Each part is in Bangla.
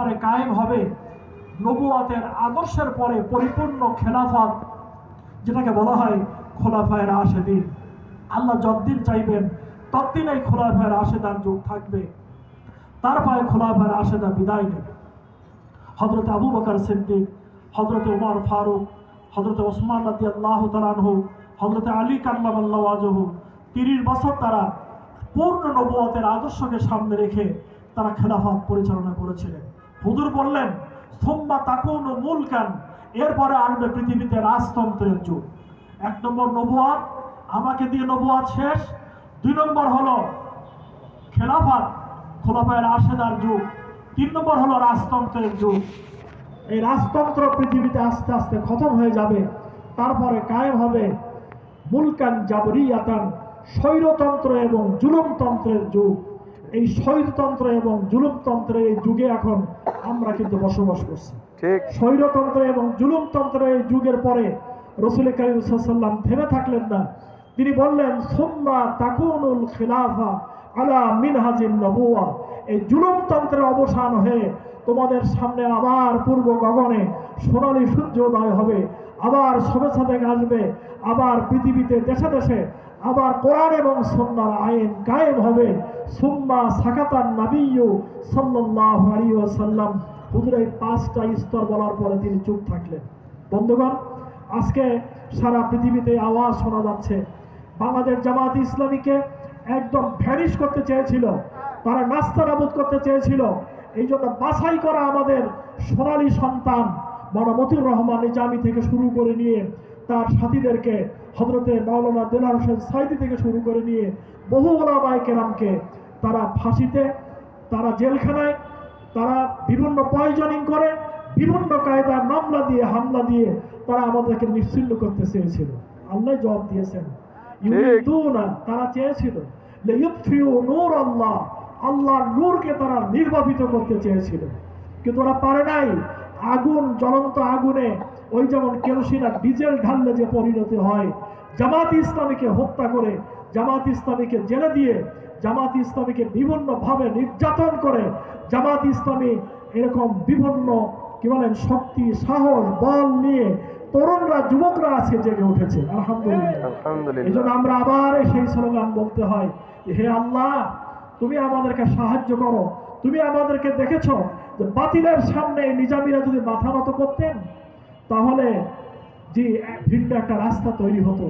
তারপরে কায়েম হবে। নবুয়াতের আদর্শের পরে পরিপূর্ণ খেলাফত, যেটাকে বলা হয় খোলাফায়ের আশেদিন আল্লাহ যতদিন চাইবেন, ততদিন এই খোলাফায়ের আশেদার যুগ থাকবে। তারপরে খোলাফায়ের আশেদা বিদায় নেবে। হজরত আবু বকার সিদ্দিক হজরত উমর ফারুক হজরত ওসমান রাদি আল্লাহ তালানহু হজরত আলী কাল্লাম আল্লাহ আজহু তিরিশ বছর তারা পূর্ণ নবুয়তের আদর্শকে সামনে রেখে তারা খেলাফত পরিচালনা করেছিলেন। হুজুর বললেন, সোম্মা তাকুন মুলকান। এরপরে আসবে পৃথিবীতে রাজতন্ত্রের যুগ। এক নম্বর নবুয়াত আমাকে দিয়ে নবুয়াত শেষ। দুই নম্বর হলো খেলাফত খোলাফায়ের আশেদার যুগ। তিন নম্বর হলো রাজতন্ত্রের যুগ। এই রাজতন্ত্র পৃথিবীতে আস্তে আস্তে খতম হয়ে যাবে। তারপরে কায়েম হবে মুলকান জাবরিয়াতান স্বৈরতন্ত্র এবং জুলুমতন্ত্রের যুগ। এই স্বৈরতন্ত্র এবং জুলুমতন্ত্রের এই যুগে এখন আমরা কিন্তু বসবাস করছি। ঠিক। স্বৈরতন্ত্র এবং জুলুমতন্ত্রের এই যুগের পরে রসুল কালিমসাল্লাম থেমে থাকলেন না। তিনি বললেন সুম্মা তাকুনুল খিলাফা আলা মিনহাজিন নবুয়া এই জুলুমতন্ত্রের অবসান হয়ে তোমাদের সামনে আবার পূর্ব গগনে সোনালী সূর্যোদয় হবে। আবার সবে সাথে আসবে, আবার পৃথিবীতে দেশে দেশে, আবার কোরআন এবং সন্ন্যার আইন কায়েম হবে। সুম্মা সাকাতান নাবিয়্যু সাল্লাল্লাহু আলাইহি ওয়াসাল্লাম। হুজুর, এই পাঁচটা স্তর বলার পরে তিনি চুপ থাকলেন। বন্ধুগণ, আজকে সারা পৃথিবীতে আওয়াজ শোনা যাচ্ছে। বাংলাদেশ জামাত ইসলামীকে একদম ভ্যানিশ করতে চেয়েছিল, তারা নাস্তা নাবুদ করতে চেয়েছিল। এই জন্য বাছাই করা আমাদের সোনালী সন্তান বড় মতিউর রহমান নিজামি থেকে শুরু করে নিয়ে তার সাথীদেরকে হজরতে মাওলানা দেলার হোসেন সাইদি থেকে শুরু করে নিয়ে বহু ওলামায় কেরামকে তারা ফাঁসিতে তারা জেলখানায় তারা বিভিন্ন পয়জনিং করে বিভিন্ন কায়দার মামলা দিয়ে হামলা দিয়ে তারা আমাদেরকে নিশ্চিন্ন করতে চেয়েছিল। আল্লাহ জবাব দিয়েছেন তারা চেয়েছিল নূর আল্লাহ আল্লাহর নূরকে তারা নির্বাপিত করতে চেয়েছিল। কিন্তু ওরা পারে নাই। আগুন জ্বলন্ত আগুনে ওই যেমন কেরোসিন আর ডিজেল ঢাললে যে পরিণতি হয় জামাত ইসলামীকে হত্যা করে জামাত ইসলামীকে জেলে দিয়ে জামাত ইসলামীকে বিভিন্নভাবে নির্যাতন করে জামাত ইসলামী এরকম বিভিন্ন কি বলেন শক্তি সাহস বল নিয়ে তরুণরা যুবকরা আজকে জেগে উঠেছে। আলহামদুলিল্লাহ। এই জন্য আমরা আবার সেই স্লোগান বলতে হয় হে আল্লাহ তুমি আমাদেরকে সাহায্য করো। তুমি আমাদেরকে দেখেছ যে বাতিলের সামনে নিজামিরা যদি মাথা নত করতেন, তাহলে যে ভিন্ন একটা রাস্তা তৈরি হতো।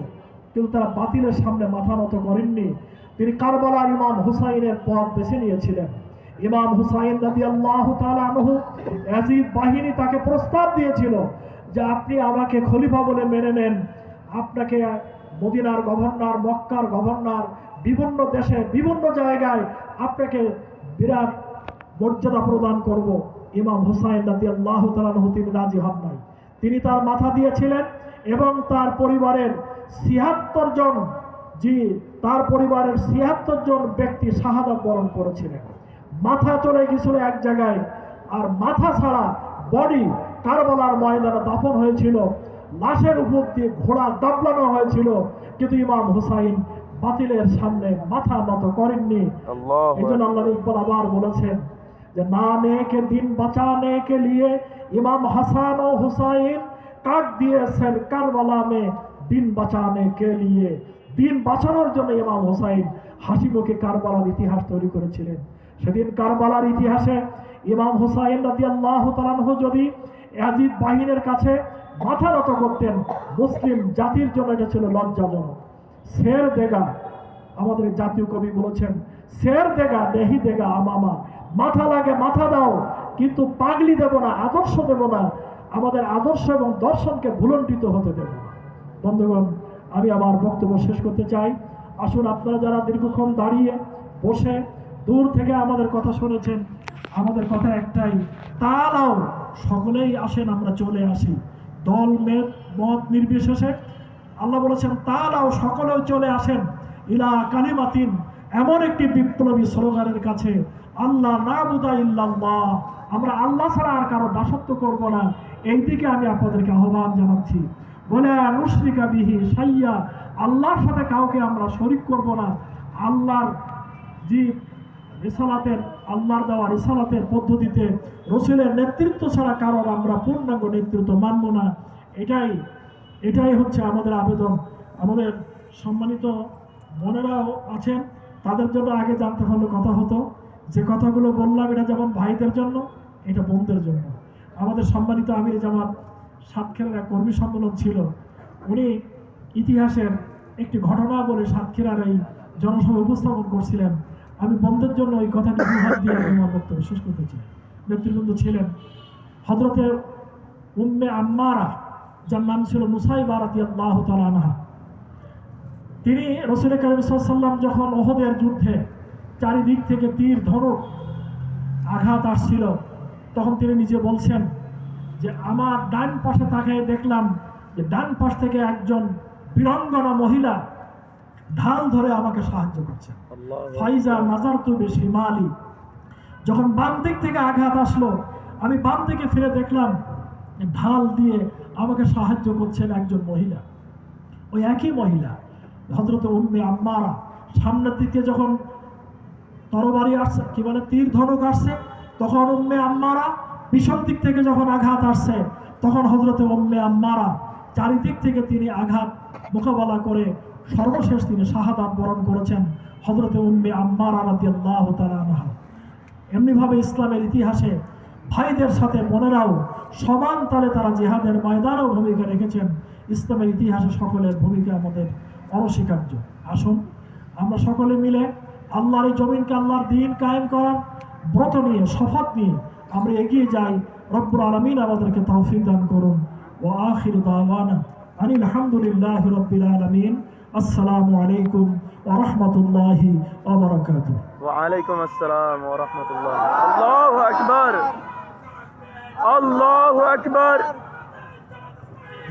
কিন্তু তারা বাতিলের সামনে মাথা নত করেননি। তিনি কারবালার ইমাম হুসাইনের পথ বেছে নিয়েছিলেন। ইমাম হুসাইন রাজি আল্লাহ আনহু অ্যাজিদ বাহিনী তাকে প্রস্তাব দিয়েছিল যে, আপনি আমাকে খলিফা বলে মেনে নেন। আপনাকে মদিনার গভর্নর, মক্কার গভর্নর, বিভিন্ন দেশে, বিভিন্ন জায়গায় আপনাকে বিরাট মর্যাদা প্রদান করব। ইমাম হুসাইন রাজি আল্লাহ তালানহু তিনি রাজি হন নাই। তিনি তার মাথা দিয়েছিলেন এবং তার পরিবারের ছিয়াত্তর জন, জি, তার পরিবারের ছিয়াত্তর জন ব্যক্তি শাহাদত বরণ করেছিলেন। মাথা চলে গেছিল এক জায়গায়, আর মাথা ছাড়া বডি কারবালার ময়দানে দাফন হয়েছিল। লাশের উপর দিয়ে ঘোড়া দাবলানো হয়েছিল কিন্তু ইমাম হুসাইন বাতিলের সামনে মাথা নত করেননি। এই জন্য আল্লাহ ইকবাল আবার বলেছেন যে না নেকে দিন বাঁচানে কে লিয়ে ইমাম হাসান ও হুসাইন কাট দিয়েছেন কারবালা মে দিন বাঁচানে কে লিয়ে। দিন বাঁচানোর জন্য ইমাম হুসাইন হাসি মুখে কারবালার ইতিহাস তৈরি করেছিলেন। সেদিন কারবালার ইতিহাসে ইমাম হুসাইন রাজি আল্লাহ তালানহু যদি ইয়াজিদ বাহিনীর কাছে মাথা নত করতেন মুসলিম জাতির জন্য এটা ছিল লজ্জাজনক। শের দেগা আমাদের জাতীয় কবি বলেছেন, শের দেগা দেহি দেগা, আমামা, মাথা লাগে মাথা দাও, কিন্তু পাগলি দেব না, আদর্শ দেব না, আমাদের আদর্শ এবং দর্শনকে ভুলণ্ঠিত হতে দেব বন্ধুগণ, আমি আমার বক্তব্য শেষ করতে চাই। আসুন আপনারা যারা দীর্ঘক্ষণ দাঁড়িয়ে বসে দূর থেকে আমাদের কথা শুনেছেন, আমাদের কথা একটাই, তারাও সকলেই আসেন, আমরা চলে আসি। দল, মেদ, মত নির্বিশেষে আল্লাহ বলেছেন, তারাও সকলেও চলে আসেন ইলা কালিমাতিন, এমন একটি বিপ্লবী স্লোগানের কাছে, আল্লাহ না ইল্লাল্লাহ, আমরা আল্লাহ ছাড়া আর কারও দাসত্ব করব না। এই দিকে আমি আপনাদেরকে আহ্বান জানাচ্ছি। বলে নুসরিকা বিহি সাইয়া, আল্লাহর সাথে কাউকে আমরা শরিক করব না। আল্লাহর যে রিসালাতের, আল্লাহর দেওয়া রিসালাতের পদ্ধতিতে রসুলের নেতৃত্ব ছাড়া কারোর আমরা পূর্ণাঙ্গ নেতৃত্ব মানব না। এটাই এটাই হচ্ছে আমাদের আবেদন। আমাদের সম্মানিত বোনেরাও আছেন, তাদের জন্য আগে জানতে পারলে কথা হতো। যে কথাগুলো বললাম, এটা যেমন ভাইদের জন্য, এটা বোনদের জন্য। আমাদের সম্মানিত আমির জামাত সাতক্ষীরার এক কর্মী সম্মেলন ছিল। উনি ইতিহাসের একটি ঘটনা বলে সাতক্ষীরার এই জনসভা উপস্থাপন করছিলেন। আমি বন্ধের জন্য এই কথাটি দুহাত দিয়ে আমি আমার বক্তব্য শেষ করতে চাই। নেতৃবৃন্দ ছিলেন হজরতে উম্মে আম্মারা, যার নাম ছিল মুসাই বারাতি আল্লাহ তালানহা তিনি রসুল করিম সাল্লাম যখন ওহদের যুদ্ধে চারিদিক থেকে তীর, ধনুক আঘাত আসছিল, তখন তিনি নিজে বলছেন যে, আমার ডান পাশে তাকে দেখলাম যে, ডান পাশ থেকে একজন বীরঙ্গনা মহিলা ঢাল ধরে আমাকে সাহায্য করছেন ফাইজা নাজার তু বেশি মালি যখন বাম দিক থেকে আঘাত আসলো আমি বাম দিকে ফিরে দেখলাম ঢাল দিয়ে আমাকে সাহায্য করছেন একজন মহিলা। ওই একই মহিলা হজরত উম্মে আম্মারা। সামনের দিকে যখন তরবারি আসছে কি বলে তীর ধনুক আসছে তখন উম্মে আম্মারা পিছন দিক থেকে যখন আঘাত আসছে তখন হজরতে উম্মে আম্মারা চারিদিক থেকে তিনি আঘাত মোকাবেলা করে সর্বশেষ তিনি শাহাদাত বরণ করেছেন হজরতে উম্মে আম্মারা রাদি আল্লাহ এমনিভাবে ইসলামের ইতিহাসে ভাইদের সাথে বোনেরাও সমান তালে তারা জিহাদের ময়দানেও ভূমিকা রেখেছেন। ইসলামের ইতিহাসে সকলের ভূমিকা আমাদের অনস্বীকার্য। আসুন, আমরা সকলে মিলে আল্লাহর এই জমিনকে আল্লাহর দিন কায়েম করার ব্রত নিয়ে, শপথ নিয়ে আমরা এগিয়ে যাই। রব্বুল আলমিন আমাদেরকে তৌফিক দান করুন। ও আখির দাওয়ানা আনিল আলহামদুলিল্লাহ রব্বিল আলমিন। আসসালামু আলাইকুম ওরহমতুল্লাহি ওবরাকাত ওয়ালাইকুম আসসালাম ওরহমতুল্লাহ আল্লাহু আকবার। আল্লাহু আকবার।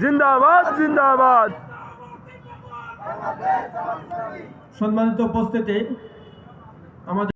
জিন্দাবাদ জিন্দাবাদ। সম্মানিত উপস্থিতি আমাদের